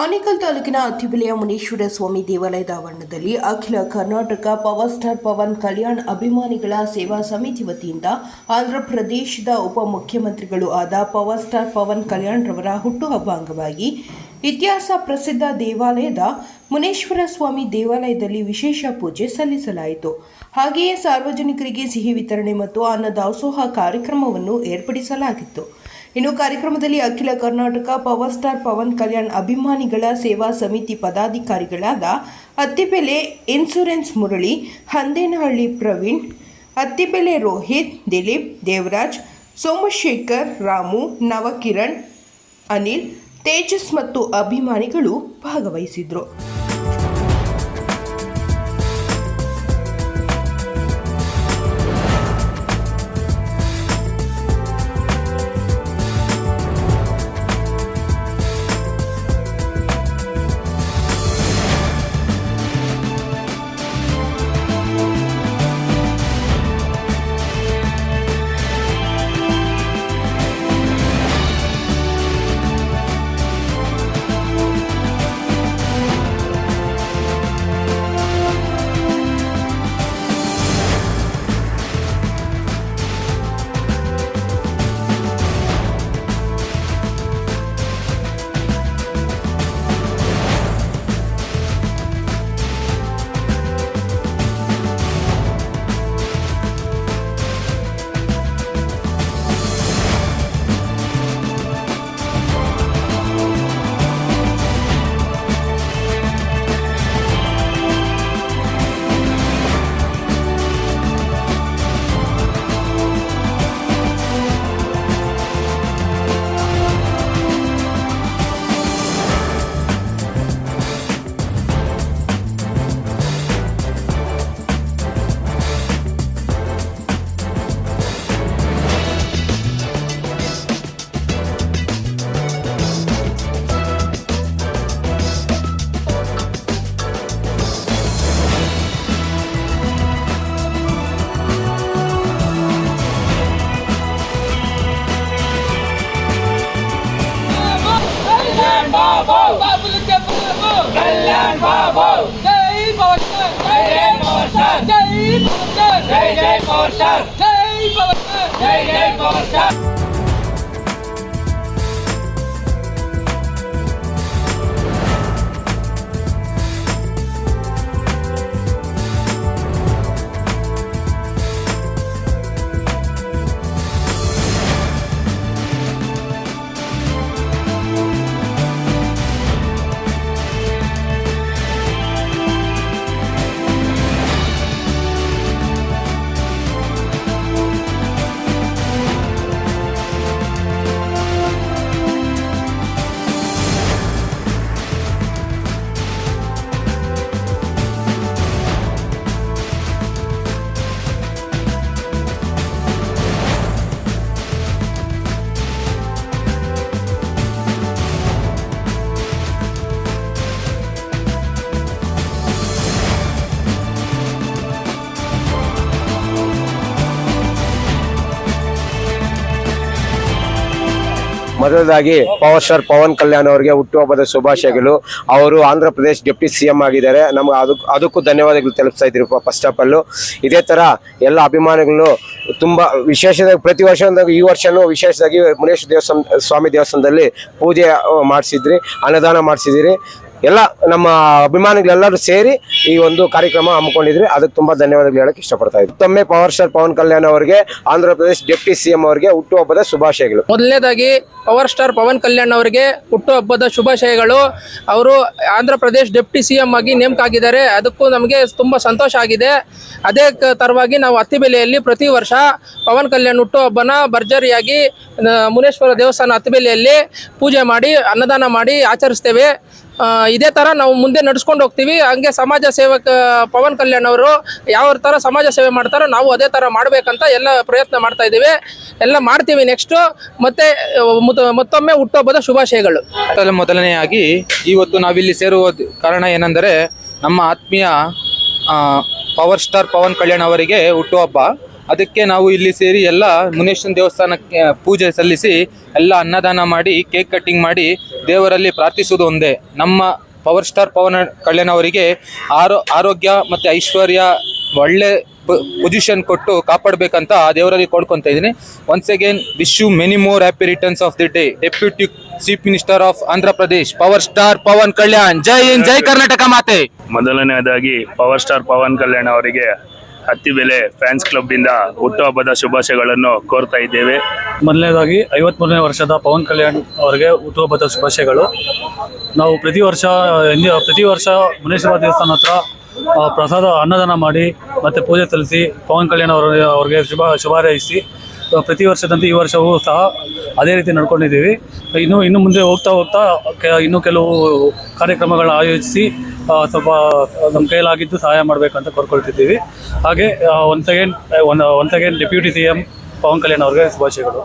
ಆನೇಕಲ್ ತಾಲೂಕಿನ ಅತ್ತಿಬೆಲೆಯ ಮುನೀಶ್ವರ ಸ್ವಾಮಿ ದೇವಾಲಯದ ಆವರಣದಲ್ಲಿ ಅಖಿಲ ಕರ್ನಾಟಕ ಪವರ್ ಸ್ಟಾರ್ ಪವನ್ ಕಲ್ಯಾಣ್ ಅಭಿಮಾನಿಗಳ ಸೇವಾ ಸಮಿತಿ ವತಿಯಿಂದ ಆಂಧ್ರಪ್ರದೇಶದ ಉಪಮುಖ್ಯಮಂತ್ರಿಗಳು ಆದ ಪವರ್ ಸ್ಟಾರ್ ಪವನ್ ಕಲ್ಯಾಣ್ ರವರ ಹುಟ್ಟುಹಬ್ಬ ಅಂಗವಾಗಿ ಇತಿಹಾಸ ಪ್ರಸಿದ್ಧ ದೇವಾಲಯದ ಮುನೇಶ್ವರ ಸ್ವಾಮಿ ದೇವಾಲಯದಲ್ಲಿ ವಿಶೇಷ ಪೂಜೆ ಸಲ್ಲಿಸಲಾಯಿತು. ಹಾಗೆಯೇ ಸಾರ್ವಜನಿಕರಿಗೆ ಸಿಹಿ ವಿತರಣೆ ಮತ್ತು ಅನ್ನದಾಸೋಹ ಕಾರ್ಯಕ್ರಮವನ್ನು ಏರ್ಪಡಿಸಲಾಗಿತ್ತು. ಇನ್ನು ಕಾರ್ಯಕ್ರಮದಲ್ಲಿ ಅಖಿಲ ಕರ್ನಾಟಕ ಪವರ್ ಸ್ಟಾರ್ ಪವನ್ ಕಲ್ಯಾಣ್ ಅಭಿಮಾನಿಗಳ ಸೇವಾ ಸಮಿತಿ ಪದಾಧಿಕಾರಿಗಳಾದ ಅತ್ತಿಬೆಲೆ ಇನ್ಸೂರೆನ್ಸ್ ಮುರಳಿ, ಹಂದೇನಹಳ್ಳಿ ಪ್ರವೀಣ್ ಅತ್ತಿಬೆಲೆ ರೋಹಿತ್, ದಿಲೀಪ್, ದೇವರಾಜ್, ಸೋಮಶೇಖರ್, ರಾಮು, ನವಕಿರಣ್, ಅನಿಲ್, ತೇಜಸ್ ಮತ್ತು ಅಭಿಮಾನಿಗಳು ಭಾಗವಹಿಸಿದ್ರು. 天下武功第一不是第一不是第一不是第一不是第一不是第不是第 ಮೊದಲದಾಗಿ ಪವರ್ ಸ್ಟಾರ್ ಪವನ್ ಕಲ್ಯಾಣ್ ಅವರಿಗೆ ಹುಟ್ಟುಹಬ್ಬದ ಶುಭಾಶಯಗಳು. ಅವರು Andhra Pradesh deputy C M ಆಗಿದ್ದಾರೆ. ನಮ್ಗೆ ಅದಕ್ಕೆ ಅದಕ್ಕೂ ಧನ್ಯವಾದಗಳು ತಲುಪಿಸ್ತಾ ಇದ್ರು ಫಸ್ಟ್ ಆಫ್ ಅಲ್ಲು ಇದೇ ತರ ಎಲ್ಲ ಅಭಿಮಾನಿಗಳು ತುಂಬಾ ವಿಶೇಷವಾಗಿ ಪ್ರತಿ ವರ್ಷ ಈ ವರ್ಷನೂ ವಿಶೇಷವಾಗಿ ಮುನೇಶ್ವರ ದೇವಸ್ಥಾನ, ಸ್ವಾಮಿ ದೇವಸ್ಥಾನದಲ್ಲಿ ಪೂಜೆ ಮಾಡಿಸಿದ್ರಿ, ಅನ್ನದಾನ ಮಾಡಿಸಿದಿರಿ ಎಲ್ಲ ನಮ್ಮ ಅಭಿಮಾನಿಗಳೆಲ್ಲರೂ ಸೇರಿ ಈ ಒಂದು ಕಾರ್ಯಕ್ರಮ ಹಮ್ಮಿಕೊಂಡಿದ್ರಿ. ಅದಕ್ಕೆ ತುಂಬಾ ಧನ್ಯವಾದಗಳು ಹೇಳಕ್ ಇಷ್ಟಪಡ್ತಾ ಇದ್ದೀನಿ. ತಮ್ಮೆ ಪವರ್ ಸ್ಟಾರ್ ಪವನ್ ಕಲ್ಯಾಣ್ ಅವರಿಗೆ, ಆಂಧ್ರ ಪ್ರದೇಶ್ ಡೆಪ್ಟಿ ಸಿಎಂ ಅವರಿಗೆ ಹುಟ್ಟುಹಬ್ಬದ ಶುಭಾಶಯಗಳು. ಮೊದಲನೇದಾಗಿ ಪವರ್ ಸ್ಟಾರ್ ಪವನ್ ಕಲ್ಯಾಣ್ ಅವರಿಗೆ ಹುಟ್ಟುಹಬ್ಬದ ಶುಭಾಶಯಗಳು. ಅವರು ಆಂಧ್ರ ಪ್ರದೇಶ್ ಡೆಪ್ಟಿ ಸಿಎಂ ಆಗಿ ನೇಮಕ ಆಗಿದ್ದಾರೆ ಅದಕ್ಕೂ ನಮಗೆ ತುಂಬಾ ಸಂತೋಷ ಆಗಿದೆ. ಅದೇ ತರವಾಗಿ ನಾವು ಅತ್ತಿಬೆಲೆಯಲ್ಲಿ ಪ್ರತಿ ವರ್ಷ ಪವನ್ ಕಲ್ಯಾಣ್ ಹುಟ್ಟುಹಬ್ಬನ ಭರ್ಜರಿಯಾಗಿ ಮುನೇಶ್ವರ ದೇವಸ್ಥಾನ ಅತ್ತಿಬೆಲೆಯಲ್ಲಿ ಪೂಜೆ ಮಾಡಿ, ಅನ್ನದಾನ ಮಾಡಿ ಆಚರಿಸ್ತೇವೆ. ಇದೇ ಥರ ನಾವು ಮುಂದೆ ನಡ್ಸ್ಕೊಂಡು ಹೋಗ್ತೀವಿ. ಹಂಗೆ ಸಮಾಜ ಸೇವಕ ಪವನ್ ಕಲ್ಯಾಣ್ ಅವರು ಯಾವ ಥರ ಸಮಾಜ ಸೇವೆ ಮಾಡ್ತಾರೋ ನಾವು ಅದೇ ಥರ ಮಾಡಬೇಕಂತ ಎಲ್ಲ ಪ್ರಯತ್ನ ಮಾಡ್ತಾ ಇದ್ದೀವಿ. ಎಲ್ಲ ಮಾಡ್ತೀವಿ ನೆಕ್ಸ್ಟು ಮತ್ತೆ ಮತ್ತೊಮ್ಮೆ ಹುಟ್ಟುಹಬ್ಬದ ಶುಭಾಶಯಗಳು. ಮೊದಲ, ಮೊದಲನೆಯಾಗಿ ಇವತ್ತು ನಾವಿಲ್ಲಿ ಸೇರುವ ಕಾರಣ ಏನೆಂದರೆ ನಮ್ಮ ಆತ್ಮೀಯ ಪವರ್ ಸ್ಟಾರ್ ಪವನ್ ಕಲ್ಯಾಣ್ ಅವರಿಗೆ ಹುಟ್ಟುಹಬ್ಬ. ಅದಕ್ಕೆ ನಾವು ಇಲ್ಲಿ ಸೇರಿ ಎಲ್ಲ ಮುನೇಶ್ವರನ ದೇವಸ್ಥಾನಕ್ಕೆ ಪೂಜೆ ಸಲ್ಲಿಸಿ ಎಲ್ಲ ಅನ್ನದಾನ ಮಾಡಿ, ಕೇಕ್ ಕಟ್ಟಿಂಗ್ ಮಾಡಿ ದೇವರಲ್ಲಿ ಪ್ರಾರ್ಥಿಸುವುದು ಒಂದೇ. ನಮ್ಮ ಪವರ್ ಸ್ಟಾರ್ ಪವನ್ ಕಲ್ಯಾಣ್ ಅವರಿಗೆ ಆರೋ, ಆರೋಗ್ಯ ಮತ್ತು ಐಶ್ವರ್ಯ ಒಳ್ಳೆ ಪೊಸಿಷನ್ ಕೊಟ್ಟು ಕಾಪಾಡಬೇಕಂತ ದೇವರಲ್ಲಿ ಕೊಡ್ಕೊತ ಇದ್ದೀನಿ. Once again wish you many more happy returns of the day deputy chief minister of Andhra Pradesh power star Pawan Kalyan ಜೈ ಜೈ ಕರ್ನಾಟಕ ಮಾತೆ ಮೊದಲನೆಯದಾಗಿ ಪವರ್ ಸ್ಟಾರ್ ಪವನ್ ಕಲ್ಯಾಣ್ ಅವರಿಗೆ ಹತ್ತಿಬೆಲೆ ಫ್ಯಾನ್ಸ್ ಕ್ಲಬ್ ಇಂದ ಹುಟ್ಟುಹಬ್ಬದ ಶುಭಾಶಯಗಳನ್ನು ಕೋರ್ತಾ ಇದ್ದೇವೆ. ಮೊದಲನೇದಾಗಿ ಐವತ್ಮೂರನೇ ವರ್ಷದ ಪವನ್ ಕಲ್ಯಾಣ್ ಅವರಿಗೆ ಹುಟ್ಟುಹಬ್ಬದ ಶುಭಾಶಯಗಳು. ನಾವು ಪ್ರತಿ ವರ್ಷ ಪ್ರತಿ ವರ್ಷ ಮುನೇಶ್ವರ ದೇವಸ್ಥಾನ ಹತ್ರ ಪ್ರಸಾದ ಅನ್ನದಾನ ಮಾಡಿ ಮತ್ತು ಪೂಜೆ ಸಲ್ಲಿಸಿ ಪವನ್ ಕಲ್ಯಾಣ್ ಅವರ, ಅವ್ರಿಗೆ ಶುಭ, ಶುಭಾರೈಸಿ ಪ್ರತಿ ವರ್ಷದಂತೆ ಈ ವರ್ಷವೂ ಸಹ ಅದೇ ರೀತಿ ನಡ್ಕೊಂಡಿದ್ದೀವಿ. ಇನ್ನು ಇನ್ನು ಮುಂದೆ ಹೋಗ್ತಾ ಹೋಗ್ತಾ ಕೆ- ಇನ್ನೂ ಕೆಲವು ಕಾರ್ಯಕ್ರಮಗಳನ್ನ ಆಯೋಜಿಸಿ ಸ್ವಲ್ಪ ನಮ್ಮ ಕೈಲಾಗಿದ್ದು ಸಹಾಯ ಮಾಡಬೇಕು ಅಂತ ಕೋರ್ಕೊಳ್ತಿದ್ದೀವಿ. ಹಾಗೆ once again one once again deputy C M Pawan Kalyan ಅವ್ರಿಗೆ ಶುಭಾಶಯಗಳು.